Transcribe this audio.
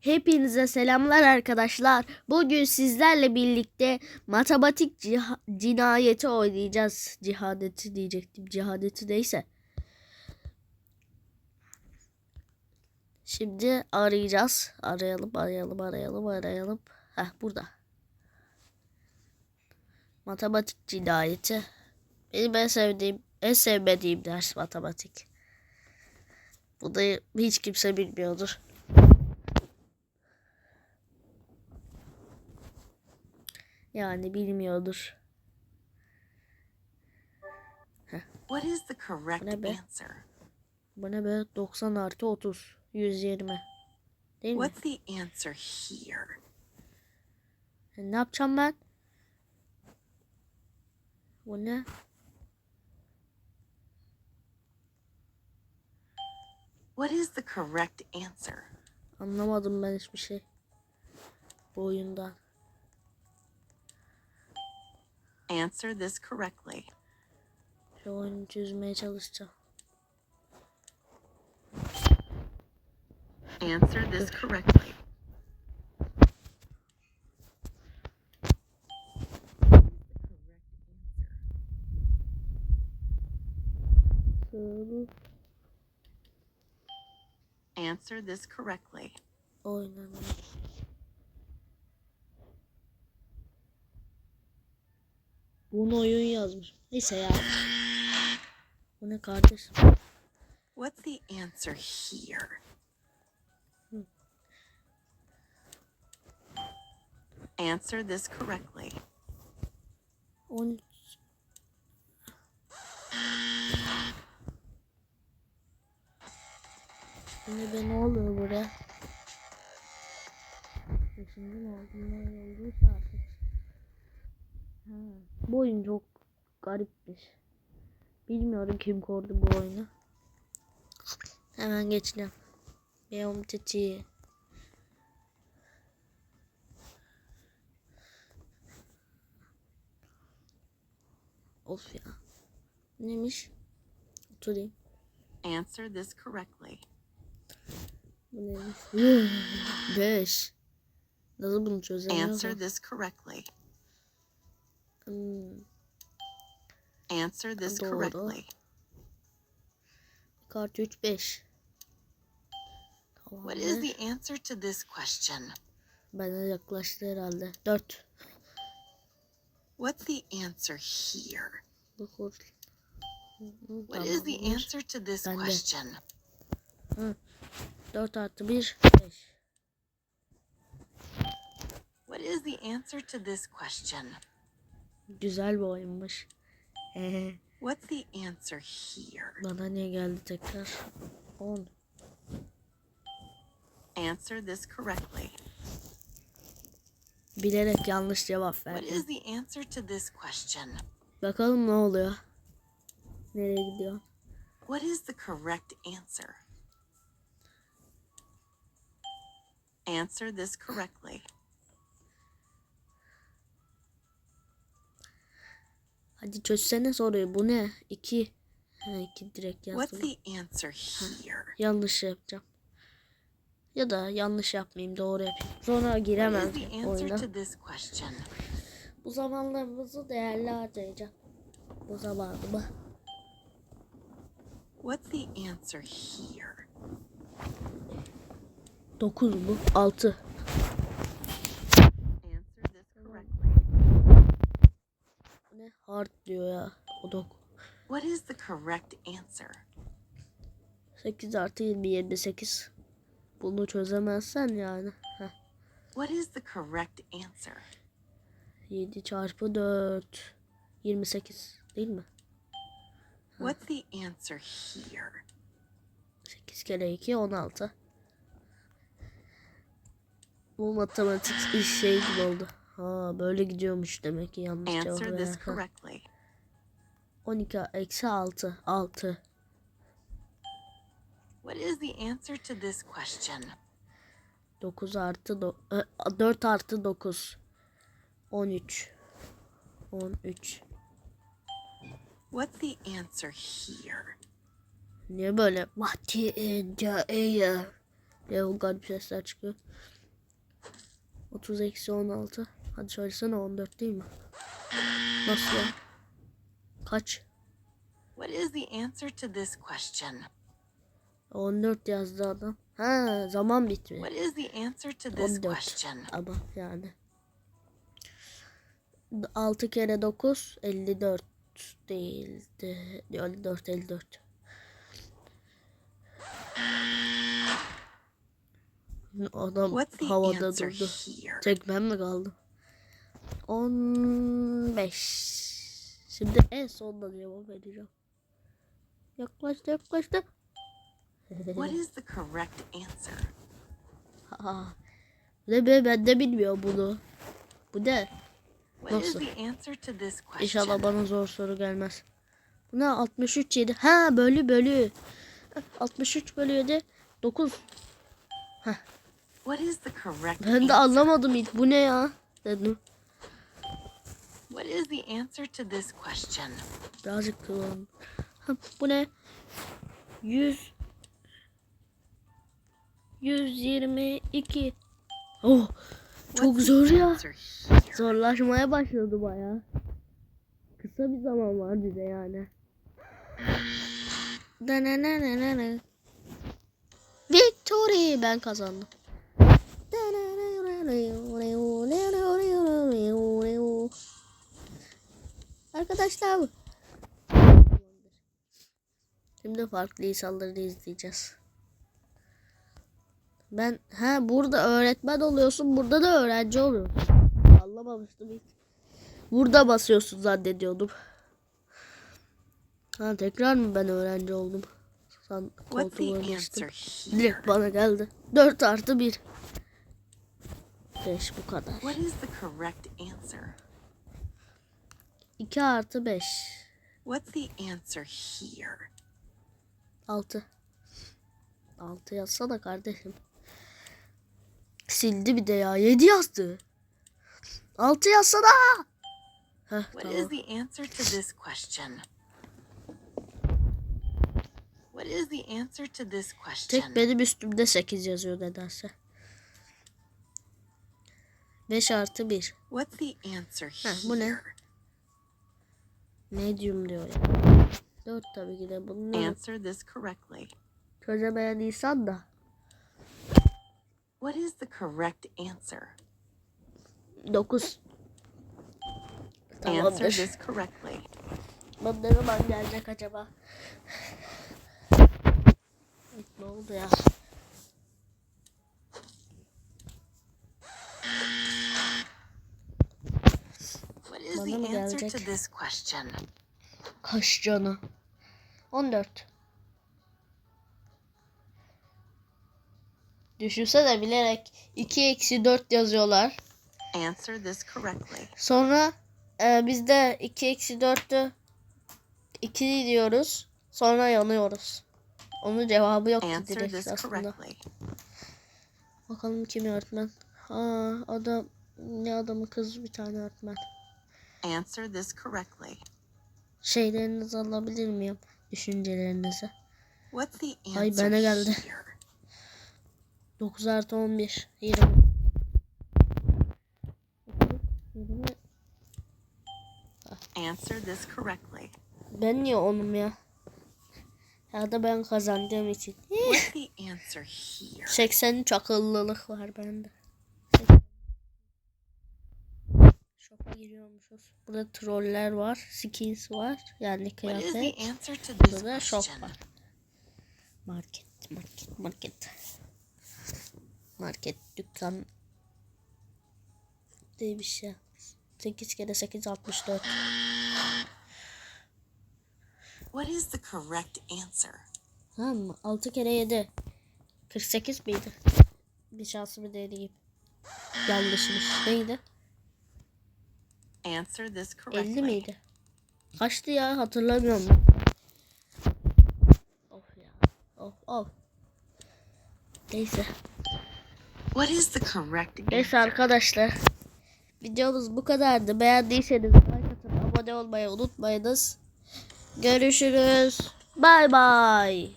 Hepinize selamlar arkadaşlar. Bugün sizlerle birlikte matematik cinayeti oynayacağız. Cihadeti diyecektim. Cihadeti neyse. Şimdi arayacağız. Arayalım, arayalım, arayalım, arayalım. Heh burada. Matematik cinayeti. Benim en sevdiğim, en sevmediğim ders matematik. Bunu hiç kimse bilmiyordur. Yani bilmiyordur. What is the correct Ne be? answer? Bu ne be? 90 artı 30. 120. Değil mi? What's the answer here? E, Ne yapacağım ben? Bu ne? What is the correct answer? Anlamadım ben hiçbir şey. Bu oyundan. Answer this correctly. Oyunu çözmeye çalışacağım. Answer this correctly. Answer this correctly. oynanıyor. Bunu oyun yazmış. Neyse ya. Bu ne kardeşim? What's the answer here? Answer this correctly. 13. Şimdi be ne oluyor buraya? Şimdi oldu? Ne artık. Bu oyun çok garipmiş. Bilmiyorum kim kurdu bu oyunu. Hemen geçelim. Beom tetiği. Of ya. Neymiş? Oturayım. Answer this correctly. Bu neymiş? Beş. Nasıl bunu çözemiyorum? Answer this correctly. Hmm, Answer this Doğru. correctly. kart 3 5. Tamam. What is the answer to this question? Bana yaklaştı herhalde. 4. What's the answer here? What is the answer to this question? 4 artı 1 5. What is the answer to this question? Güzel bir oyunmuş. Ee, What's the answer here? bana niye geldi tekrar? 10. Answer this correctly. Bilerek yanlış cevap What verdim. is the answer to this question? Bakalım ne oluyor? Nereye gidiyor? What is the correct answer? Answer this correctly. Hadi çözsene soruyu. Bu ne? 2. Ha 2 direkt yazdım. the answer here? Yanlış yapacağım. Ya da yanlış yapmayayım doğru yapayım. Sonra giremem oyuna. Bu zamanlarımızı değerli harcayacağım. Bu zamanımı. What's the answer here? 9 bu. 6. Answer this correctly. Bu ne? Hard diyor ya. O 9. What is the correct answer? 8 artı 20 28. Bunu çözemezsen yani. Heh. What is the correct answer? 7 çarpı 4. 28 değil mi? What's the answer here? 8 kere 2 16. Bu matematik iş şey gibi oldu. Ha böyle gidiyormuş demek ki yanlış cevap Answer correctly. 12 eksi 6. 6. What is the answer to this question? 9 artı do- e, 4 artı 9. 13. 13. What's the answer here? Niye böyle? Matiye Ya o garip sesler çıkıyor. 30 eksi 16. Hadi söylesene 14 değil mi? Nasıl ya? Kaç? What is the answer to this question? 14 yazdı adam. Ha zaman bitmiyor. What is the answer to this 14 question? ama yani. 6 kere 9 54 değildi. 54 54. Adam What's havada durdu. Tek ben mi kaldım? 15. Şimdi en sonda cevap vereceğim. Yaklaştı yaklaştı. What is the correct answer? Aa, ne be ben de bilmiyorum bunu. Bu ne? Nasıl? İnşallah bana zor soru gelmez. Bu ne? 63 7. Ha bölü bölü. 63 bölü 7. 9. What is the correct Ben de anlamadım ilk. Bu ne ya? Dedim. What is the answer to this question? Birazcık. Ha, bu ne? 100 122. Oh, çok zor ya. Zorlaşmaya başladı baya. Kısa bir zaman var bir de yani. Dananana. Victory ben kazandım. Arkadaşlar. Şimdi farklı insanları izleyeceğiz. Ben ha burada öğretmen oluyorsun, burada da öğrenci oluyorsun. Anlamamıştım hiç. Burada basıyorsun zannediyordum. Ha tekrar mı ben öğrenci oldum? The koltuğuma geçtim. Direkt bana geldi. 4 artı 1. 5 bu kadar. What is the correct answer? 2 artı 5. What's the answer here? 6. 6 yazsana kardeşim. Sildi bir de ya. 7 yazdı. 6 yazsana. Heh, What tamam. is the answer to this question? What is the answer to this question? Tek benim üstümde 8 yazıyor nedense. 5 artı 1. What's the answer Heh, bu ne? Medium diyor ya. 4 tabii ki de bunu Answer this correctly. çözemeyen insan da. What is the correct answer? 9. Answer Tamamdır. this correctly. Ben ne zaman gelecek acaba? Ne oldu ya? Bana mı answer to gelecek? this question? Kaç canı? 14. Düşünsene bilerek 2 eksi 4 yazıyorlar. Answer this correctly. Sonra e, biz de 2 eksi 4'tü 2 diyoruz. Sonra yanıyoruz. Onun cevabı yok direkt this aslında. correctly. Bakalım kim öğretmen? Aa adam ne adamı kız bir tane öğretmen. Answer this correctly. Şeylerinizi alabilir miyim? Düşüncelerinizi. What's the Ay, answer bana geldi. here? 9 artı 11. 20. 20. Answer this correctly. Ben niye onum ya? Ya da ben kazandığım için. What's the answer here? 83 akıllılık var bende. Shop'a giriyormuşuz. Burada troller var. Skins var. Yani kıyafet. Burada da shop var. Market, market, market. Market, dükkan. Diye bir şey. 8 kere 8 64. What is the correct answer? Tamam mı? 6 kere 7. 48 miydi? Bir şansımı deneyeyim. Yanlışmış. Neydi? Answer this 50 correctly. miydi? Kaçtı ya hatırlamıyorum. Of ya. Of of. Neyse. What is the correct Neyse answer? arkadaşlar. Videomuz bu kadardı. Beğendiyseniz like atıp abone olmayı unutmayınız. Görüşürüz. Bay bay.